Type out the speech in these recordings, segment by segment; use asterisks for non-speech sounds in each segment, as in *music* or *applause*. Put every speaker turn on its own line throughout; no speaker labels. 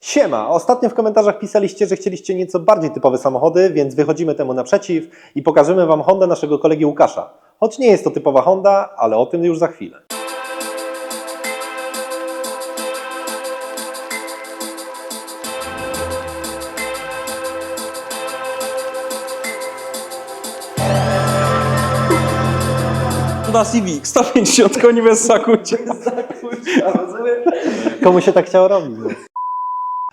Siema! Ostatnio w komentarzach pisaliście, że chcieliście nieco bardziej typowe samochody, więc wychodzimy temu naprzeciw i pokażemy Wam Hondę naszego kolegi Łukasza. Choć nie jest to typowa Honda, ale o tym już za chwilę.
Honda Civic, 150 koni bez zakucia.
Komu się tak chciało robić? No.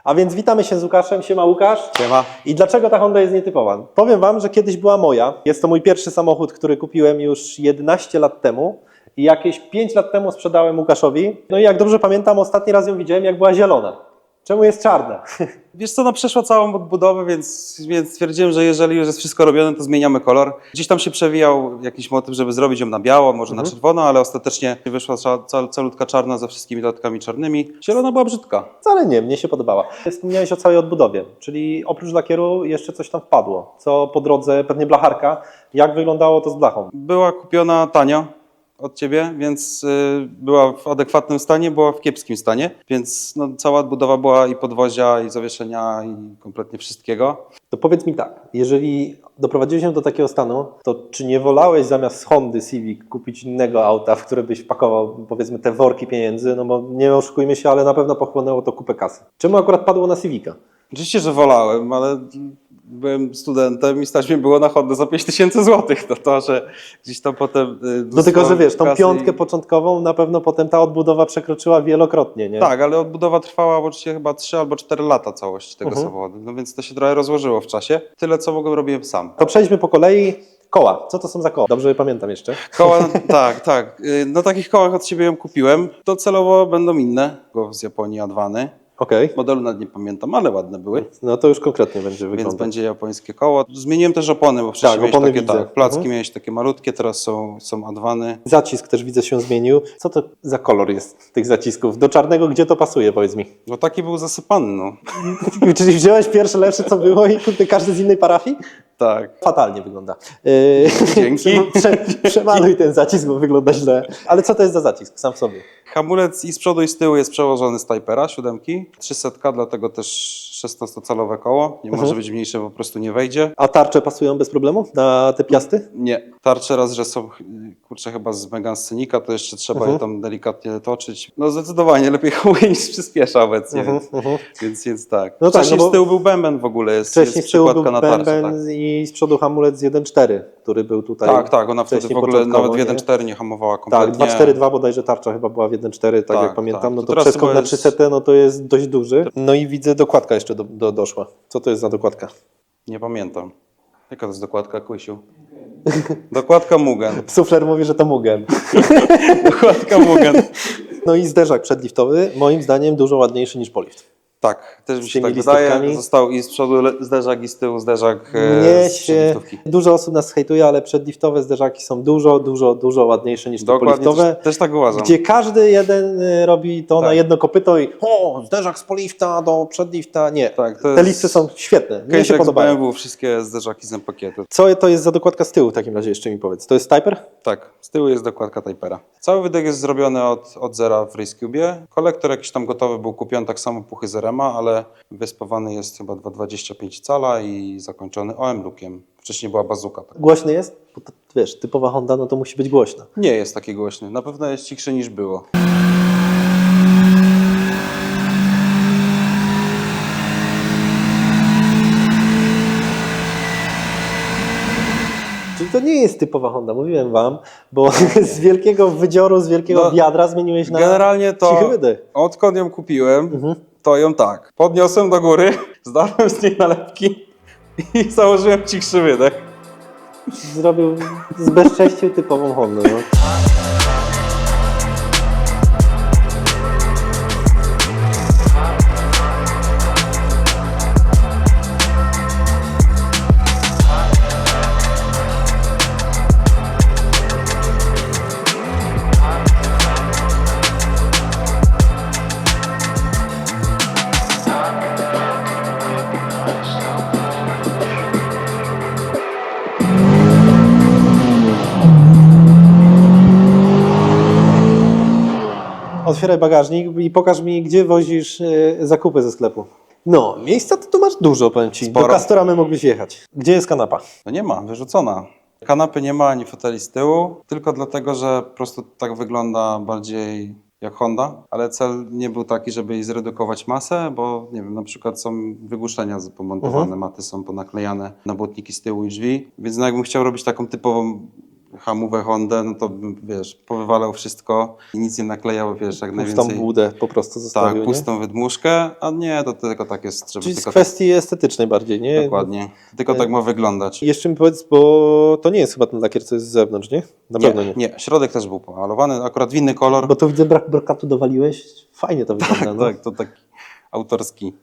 A więc witamy się z Łukaszem. Siema Łukasz.
Siema.
I dlaczego ta Honda jest nietypowa? Powiem Wam, że kiedyś była moja. Jest to mój pierwszy samochód, który kupiłem już 11 lat temu. I jakieś 5 lat temu sprzedałem Łukaszowi. No i jak dobrze pamiętam, ostatni raz ją widziałem, jak była zielona. Czemu jest czarna? *laughs*
Wiesz co, no przeszła całą odbudowę, więc, więc stwierdziłem, że jeżeli już jest wszystko robione, to zmieniamy kolor. Gdzieś tam się przewijał jakiś motyw, żeby zrobić ją na biało, może na czerwono, ale ostatecznie wyszła cal, calutka czarna ze wszystkimi dodatkami czarnymi. Zielona była brzydka.
Wcale nie, mnie się podobała. Wspomniałeś o całej odbudowie, czyli oprócz lakieru jeszcze coś tam wpadło. Co po drodze, pewnie blacharka. Jak wyglądało to z blachą?
Była kupiona tanio od ciebie, więc y, była w adekwatnym stanie, była w kiepskim stanie, więc no, cała odbudowa była i podwozia, i zawieszenia, i kompletnie wszystkiego.
To powiedz mi tak, jeżeli doprowadziłeś się do takiego stanu, to czy nie wolałeś zamiast Hondy Civic kupić innego auta, w które byś wpakował powiedzmy te worki pieniędzy, no bo nie oszukujmy się, ale na pewno pochłonęło to kupę kasy. Czemu akurat padło na Civica?
Oczywiście, że wolałem, ale byłem studentem i stać mnie było na Hondę za 5000 zł. To to, że gdzieś tam potem... y,
Do tego, że wiesz, tą piątkę
i-
początkową na pewno potem ta odbudowa przekroczyła wielokrotnie, nie?
Tak, ale odbudowa trwała łącznie chyba 3 albo 4 lata całość tego
Mhm.
samochodu, no więc to się trochę rozłożyło w czasie. Tyle, co mogłem, robiłem sam.
To przejdźmy po kolei. Koła. Co to są za koła? Dobrze pamiętam jeszcze.
Koła, *laughs* tak, tak. Y, Na takich kołach od siebie ją kupiłem. Docelowo będą inne, bo z Japonii Adwany.
Okej.
Modelu nawet nie pamiętam, ale ładne były.
No to już konkretnie będzie
Więc
wyglądać.
będzie japońskie koło. Zmieniłem też opony, bo wcześniej
Tak,
miałeś
opony
takie
widzę.
tak, placki
Mhm.
miałeś takie malutkie, teraz są, są adwany.
Zacisk też widzę się zmienił. Co to za kolor jest tych zacisków? Do czarnego gdzie to pasuje, powiedz mi?
No taki był zasypany, no. *laughs*
Czyli wziąłeś pierwsze lepsze, co było i każdy z innej parafii?
Tak.
Fatalnie wygląda. Yy, *laughs*
Dzięki.
Prze, przemaluj ten zacisk, bo wygląda źle. Ale co to jest za zacisk sam w sobie?
Hamulec i z przodu i z tyłu jest przełożony z Typera, siódemki. 300, dlatego też 16-calowe koło. Nie może
Mhm.
być mniejsze, po prostu nie wejdzie.
A tarcze pasują bez problemu na te piasty?
Nie. Tarcze raz, że są, kurczę, chyba z Megan Scenica, to jeszcze trzeba
Mhm.
je tam delikatnie toczyć. No zdecydowanie lepiej *laughs* niż przyspiesza obecnie,
Mhm,
więc,
mhm.
więc, więc tak.
No tak,
Wcześniej
no bo-
z tyłu był bęben w ogóle, jest,
Wcześniej
jest
z tyłu był
przykładka na tarczy.
bęben
Tak.
i z przodu hamulec 1.4, który był tutaj.
Tak, tak, ona wtedy w ogóle nawet w
nie?
1.4 nie hamowała
Tak,
kompletnie.
2.4.2 bodajże tarcza chyba była w 1.4, tak,
Tak,
jak pamiętam,
tak.
no
To
to przeskok na
jest-
300 no to jest dość duży. No i widzę dokładka jeszcze do, do, doszła. Co to jest za dokładka?
Nie pamiętam. Jaka to jest dokładka, Kusiu? *laughs* Dokładka Mugen. *laughs*
Sufler mówi, że to Mugen. *laughs*
Dokładka Mugen.
No i zderzak przedliftowy, moim zdaniem dużo ładniejszy niż polift.
Tak, też mi się tak wydaje. Został i z przodu zderzak, i z tyłu zderzak e,
Nie
z
się, dużo osób nas hejtuje, ale przedliftowe zderzaki są dużo, dużo, dużo ładniejsze niż te
Dokładnie,
poliftowe.
też, też tak uważam.
Gdzie każdy jeden y, robi to na
Tak.
jedno kopyto i o, zderzak z polifta do przedlifta. Nie,
Tak,
te lifty są świetne, mnie się podobają.
BMW, wszystkie zderzaki z pakietu.
Co to jest za dokładka z tyłu w takim razie jeszcze mi powiedz? To jest Typer?
Tak, z tyłu jest dokładka Typera. Cały wydech jest zrobiony od, od zera w RaceCube. Kolektor jakiś tam gotowy był kupiony, tak samo puchy zerema, ale wyspawany jest chyba 2,25 cala i zakończony OM lukiem. Wcześniej była bazuka. Tak.
Głośny jest? Bo to, wiesz, typowa Honda, no to musi być głośna.
Nie jest taki głośny, na pewno jest cichszy niż było.
To nie jest typowa Honda, mówiłem wam, bo *laughs* z wielkiego wydzioru, z wielkiego
No,
wiadra zmieniłeś na
Generalnie to odkąd ją kupiłem,
Mhm.
To ją tak. Podniosłem do góry, *laughs* zdałem z niej nalepki i *laughs* założyłem cichszy wydech.
Zrobił, zbezcześcił typową Hondę. No. Otwieraj bagażnik i pokaż mi, gdzie wozisz e, zakupy ze sklepu. No, miejsca to tu masz dużo, powiem Ci. Do
Sporo.
Castoramy mógłbyś jechać. Gdzie jest kanapa?
No nie ma, wyrzucona. Kanapy nie ma ani foteli z tyłu, tylko dlatego, że po prostu tak wygląda bardziej jak Honda, ale cel nie był taki, żeby jej zredukować masę, bo nie wiem, na przykład są wygłuszenia pomontowane,
Mhm.
maty są ponaklejane na błotniki z tyłu i drzwi, więc no jakbym chciał robić taką typową hamówę Hondę, no to bym, wiesz, powywalał wszystko i nic nie naklejał, wiesz, jak
Pustą
najwięcej...
budę po prostu
Tak,
zostawił, nie?
pustą wydmuszkę, a nie, to tylko tak jest, żeby
Czyli z
tylko
kwestii estetycznej bardziej, nie?
Dokładnie. Tylko tak ma wyglądać.
Jeszcze mi powiedz, bo to nie jest chyba ten lakier, co jest z zewnątrz, nie? Na pewno nie.
Nie, nie, środek też był pomalowany, akurat w inny kolor.
Bo to widzę, brak brokatu dowaliłeś. Fajnie to *laughs* wygląda. no.
Tak, to taki autorski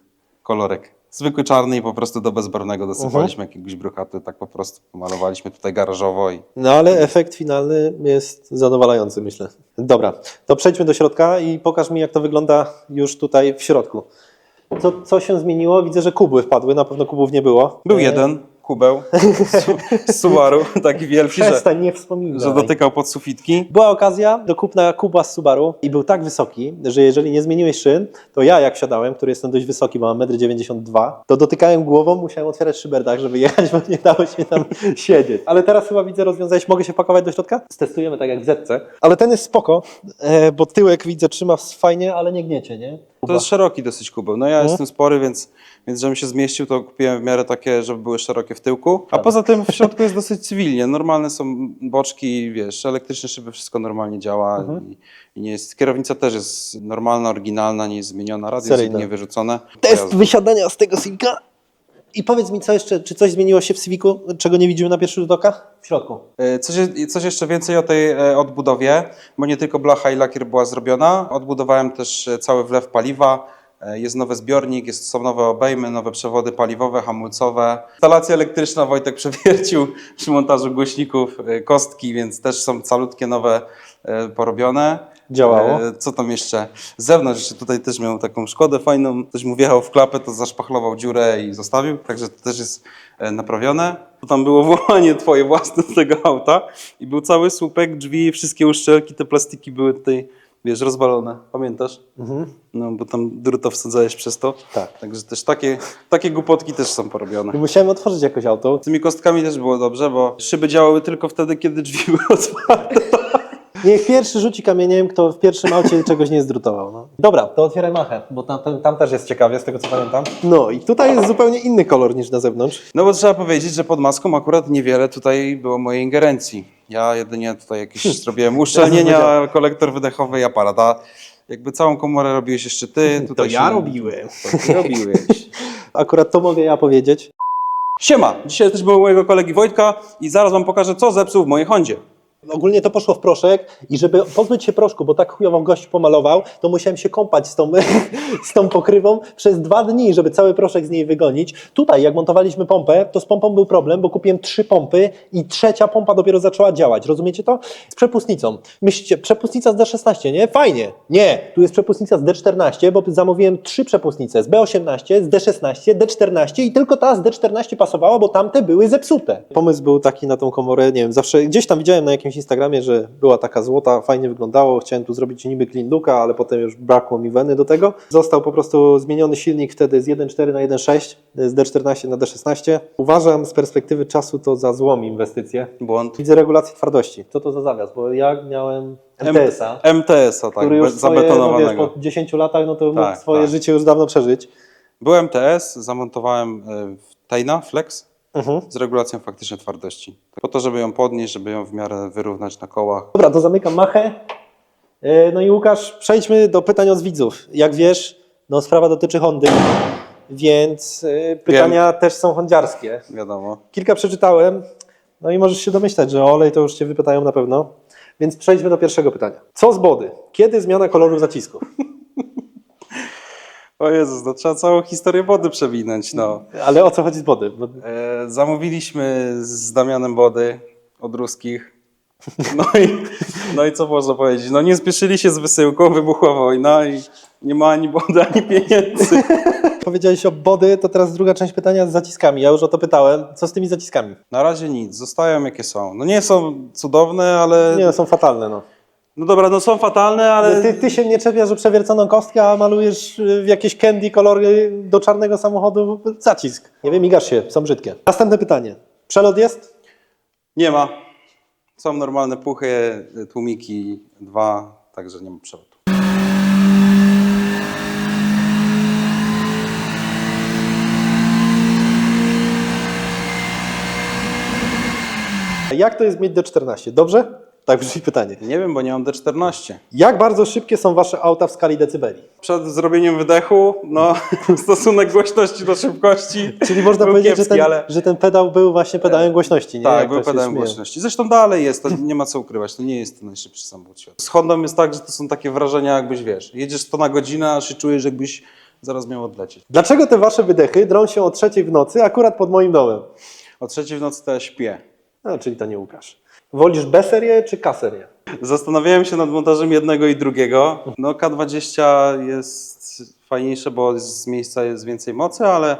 kolorek. Zwykły czarny i po prostu do bezbarwnego dosypaliśmy jakiegoś brokatu, tak po prostu pomalowaliśmy tutaj garażowo i
No ale efekt finalny jest zadowalający, myślę. Dobra, to przejdźmy do środka i pokaż mi, jak to wygląda już tutaj w środku. Co, co się zmieniło? Widzę, że kubły wpadły, na pewno kubów nie było.
był
E,
jeden kubeł z- Subaru, *laughs* taki wielki, że,
Przestań, nie wspominaj.
że dotykał pod sufitki.
Była okazja do kupna kuba z Subaru i był tak wysoki, że jeżeli nie zmieniłeś szyn, to ja jak wsiadałem, który jestem dość wysoki, bo mam 1,92 m, to dotykałem głową, musiałem otwierać szyberdach, żeby jechać, bo nie dało się tam *laughs* siedzieć. Ale teraz chyba widzę rozwiązałeś, mogę się pakować do środka? Stestujemy tak jak w Zetce. Ale ten jest spoko, e, bo tyłek widzę trzyma fajnie, ale nie gniecie, nie?
To jest szeroki dosyć kubeł. No ja
Mhm.
jestem spory, więc, więc żebym się zmieścił, to kupiłem w miarę takie, żeby były szerokie w tyłku. A poza tym w środku jest dosyć cywilnie. Normalne są boczki, wiesz, elektryczne szyby, wszystko normalnie działa
Mhm.
i, i nie jest. Kierownica też jest normalna, oryginalna, nie jest zmieniona, radio
Seryjna.
jest nie wyrzucone.
Test wysiadania z tego Civica. I powiedz mi, co jeszcze, czy coś zmieniło się w Civicu, czego nie widzimy na pierwszy rzut oka? W środku.
E, Coś, coś jeszcze więcej o tej e, odbudowie, bo nie tylko blacha i lakier była zrobiona. Odbudowałem też e, cały wlew paliwa. Jest nowy zbiornik, jest, są nowe obejmy, nowe przewody paliwowe, hamulcowe. Instalacja elektryczna Wojtek przewiercił przy montażu głośników kostki, więc też są calutkie nowe porobione.
Działało?
E, Co tam jeszcze? Z zewnątrz jeszcze tutaj też miał taką szkodę fajną. Ktoś mu wjechał w klapę, to zaszpachlował dziurę i zostawił, także to też jest e, naprawione. To tam było *laughs* włamanie twoje własne do tego auta i był cały słupek, drzwi, wszystkie uszczelki, te plastiki były tutaj, wiesz, rozwalone. Pamiętasz? No, bo tam druta wsadzałeś przez to.
Tak.
Także też takie, takie głupotki też są porobione.
I musiałem otworzyć jakoś auto.
Z tymi kostkami też było dobrze, bo szyby działały tylko wtedy, kiedy drzwi były otwarte.
Niech pierwszy rzuci kamieniem, kto w pierwszym aucie czegoś nie zdrutował. No. Dobra, to otwieraj machę, bo tam, tam, tam też jest ciekawie, z tego co pamiętam. No i tutaj jest zupełnie inny kolor niż na zewnątrz.
No bo trzeba powiedzieć, że pod maską akurat niewiele tutaj było mojej ingerencji. Ja jedynie tutaj jakieś zrobiłem uszczelnienia, kolektor wydechowy i aparat, a jakby całą komorę robiłeś jeszcze ty. Tutaj
ja
się-
robiłem.
To ty robiłeś. *laughs*
Akurat to mogę ja powiedzieć.
Siema, dzisiaj jesteśmy u mojego kolegi Wojtka i zaraz wam pokażę, co zepsuł w mojej Hondzie.
Ogólnie to poszło w proszek i żeby pozbyć się proszku, bo tak chujowo gość pomalował, to musiałem się kąpać z tą, *laughs* z tą pokrywą przez dwa dni, żeby cały proszek z niej wygonić. Tutaj, jak montowaliśmy pompę, to z pompą był problem, bo kupiłem trzy pompy i trzecia pompa dopiero zaczęła działać. Rozumiecie to? Z przepustnicą. Myślicie, przepustnica z D16, nie? Fajnie. Nie, tu jest przepustnica z D14, bo zamówiłem trzy przepustnice z B18, z D16, D14 i tylko ta z D14 pasowała, bo tamte były zepsute. Pomysł był taki na tą komorę, nie wiem, zawsze gdzieś tam widziałem na jakimś Instagramie, że była taka złota, fajnie wyglądało, chciałem tu zrobić niby clean looka, ale potem już brakło mi weny do tego. Został po prostu zmieniony silnik wtedy z 1.4 na 1.6, z D14 na D16. Uważam z perspektywy czasu to za złą inwestycję.
Błąd.
Widzę regulację twardości. Co to za zawias? Bo ja miałem MTS-a,
MTS-a, tak,
który już
be-
swoje, no wiesz,
zabetonowanego.
po 10 latach, no to mógł
Tak,
swoje
tak.
życie już dawno przeżyć.
Był MTS, zamontowałem w Tejna Flex
Mhm.
z regulacją faktycznej twardości. Po to, żeby ją podnieść, żeby ją w miarę wyrównać na kołach.
Dobra, to zamykam machę. E, No i Łukasz, przejdźmy do pytań od widzów. Jak wiesz, no sprawa dotyczy Hondy, więc e, pytania też są hondziarskie.
Wiadomo.
Kilka przeczytałem, no i możesz się domyślać, że o olej to już Cię wypytają na pewno. Więc przejdźmy do pierwszego pytania. Co z body? Kiedy zmiana koloru zacisków?
O Jezus, no trzeba całą historię wody przewinąć, no.
Ale o co chodzi z body? Bo
E, zamówiliśmy z Damianem Body od ruskich. No i, no i co można powiedzieć? No nie spieszyli się z wysyłką, wybuchła wojna i nie ma ani body, ani pieniędzy. *laughs*
powiedziałeś o body, to teraz druga część pytania z zaciskami. Ja już o to pytałem. Co z tymi zaciskami?
Na razie nic, zostają jakie są. No nie są cudowne, ale
Nie, są fatalne, no.
No dobra, no są fatalne, ale
Ty, ty się nie czepiasz, że przewierconą kostkę, a malujesz y, w jakieś candy kolory do czarnego samochodu zacisk. Nie wiem, migasz się, są brzydkie. Następne pytanie. Przelot jest?
nie ma. Są normalne puchy, tłumiki, dwa, także nie ma przelotu.
Jak to jest mieć D14? Dobrze? Tak brzmi pytanie.
Nie wiem, bo nie mam D14.
Jak bardzo szybkie są wasze auta w skali decybeli?
Przed zrobieniem wydechu, no, *laughs* stosunek głośności do szybkości.
Czyli można powiedzieć,
kiepski,
że, ten,
ale
że ten pedał był właśnie pedałem głośności, nie?
tak,
Jak
był
to
pedałem głośności. Zresztą dalej jest, to nie ma co ukrywać, to nie jest to najszybszy samochód świata. Z Hondą jest tak, że to są takie wrażenia, jakbyś wiesz, jedziesz 100 na godzinę, aż się czujesz, jakbyś zaraz miał odlecieć.
Dlaczego te wasze wydechy drą się o trzeciej w nocy akurat pod moim domem?
O trzeciej w nocy to ja śpię.
No, czyli to nie Łukasz. Wolisz B-serię czy K-serię?
Zastanawiałem się nad montażem jednego i drugiego. No K20 jest fajniejsze, bo z miejsca jest więcej mocy, ale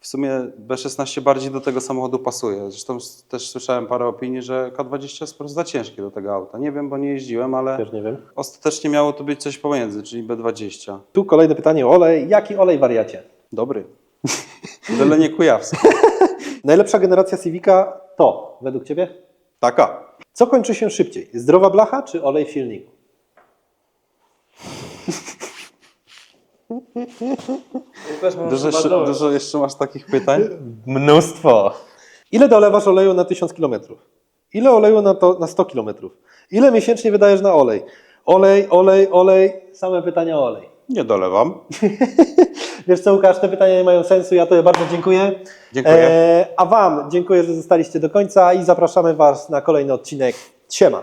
w sumie B16 bardziej do tego samochodu pasuje. Zresztą też słyszałem parę opinii, że K20 jest po prostu za ciężkie do tego auta. Nie wiem, bo nie jeździłem, ale
Też nie wiem.
ostatecznie miało to być coś pomiędzy, czyli B20.
Tu kolejne pytanie o olej. Jaki olej wariacie?
Dobry. *laughs* Byle nie kujawski. *laughs*
Najlepsza generacja Civica to, według ciebie?
Taka.
Co kończy się szybciej? Zdrowa blacha czy olej w silniku?
Dużo jeszcze, dużo jeszcze masz takich pytań? *laughs*
Mnóstwo. Ile dolewasz oleju na 1000 km? Ile oleju na, to, na 100 km? Ile miesięcznie wydajesz na olej? Olej, olej, olej. Same pytania o olej.
Nie dolewam. *laughs*
Wiesz co, Łukasz, te pytania nie mają sensu. Ja Tobie bardzo dziękuję.
Dziękuję.
E, a Wam dziękuję, że zostaliście do końca i zapraszamy Was na kolejny odcinek. Siema.